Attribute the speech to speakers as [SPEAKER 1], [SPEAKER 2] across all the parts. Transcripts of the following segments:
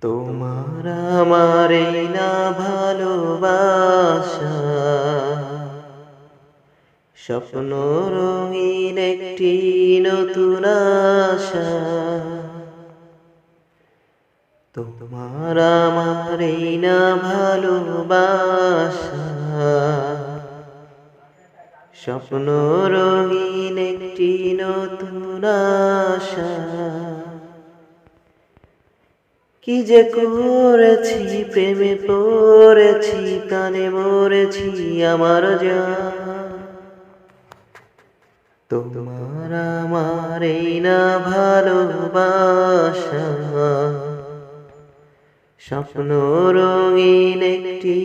[SPEAKER 1] তোমার আমার না ভালোবাসা। স্বপ্ন রঙিন একটি নতুন আশা। তোমার আমার না ভালোবাসা। স্বপ্ন রঙিন একটি নতুন আশা। কি যে করেছি, প্রেমে পড়েছি, কানে মরেছি আমার যা তোমার আমার এই না ভালোবাসা। স্বপ্ন রঙিন একটি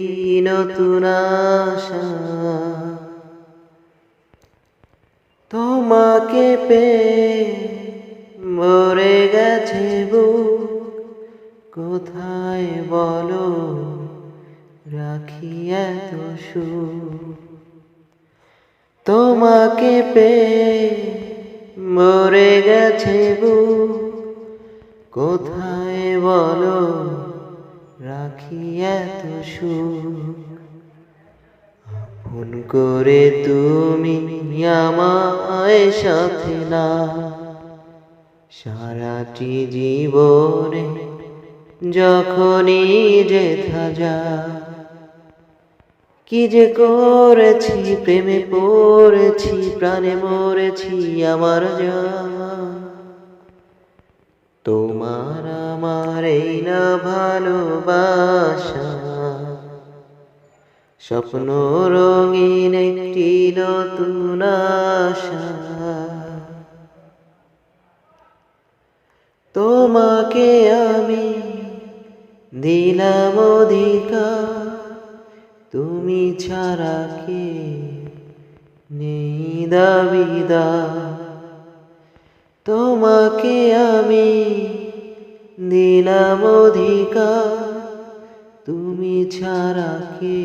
[SPEAKER 1] নতুন আশা। তোমাকে পে মরে গেছে বুক কোথায় বলো? রাখি এত তোমাকে পে মরে গেছে বুক। কোথায় বলো? রাখি এত আপন করে তুমি আমায় সাথে না সারাটি জীবনে যখনই যেথা যা। কি যে করেছি, প্রেমে পড়েছি, প্রাণে মরেছি, আমার যা। তোমার আমার এই না ভালোবাসা। স্বপ্ন রঙিন একটি নতুন আশা। দিলাম অধিকার, তুমি ছাড়া কে নেই দাবিদা তোমাকে আমি দিলাম অধিকার, তুমি ছাড়া কে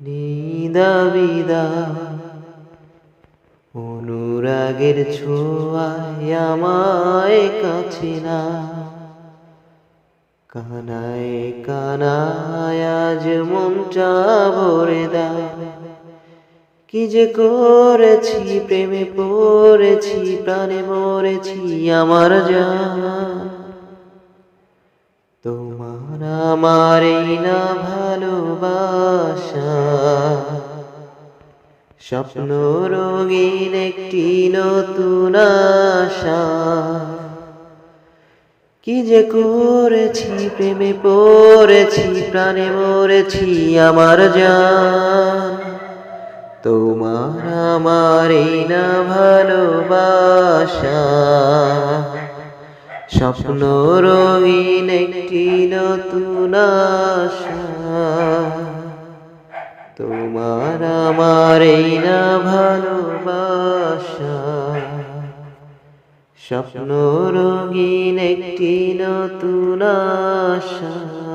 [SPEAKER 1] নেই দাবিদা অনুরাগের ছোঁয়ায় আমায় কাছে না। কানায় কানায় আজ মনটা ভরে দেয়। কি যে করেছি, প্রেমে পড়েছি, প্রাণে মরেছি, আমার যা তোমার আমার এই না ভালোবাসা। স্বপ্ন রঙিন একটি নতুন আশা। কি যে করেছি, প্রেমে পড়েছি, প্রাণে মরেছি আমার জান। তোমার আমার এই না ভালোবাসা। স্বপ্ন রঙিন একটি নতুন আশা। তোমার আমার এই না ভালোবাসা। স্বপ্ন রঙিন একটি নতুন আশা।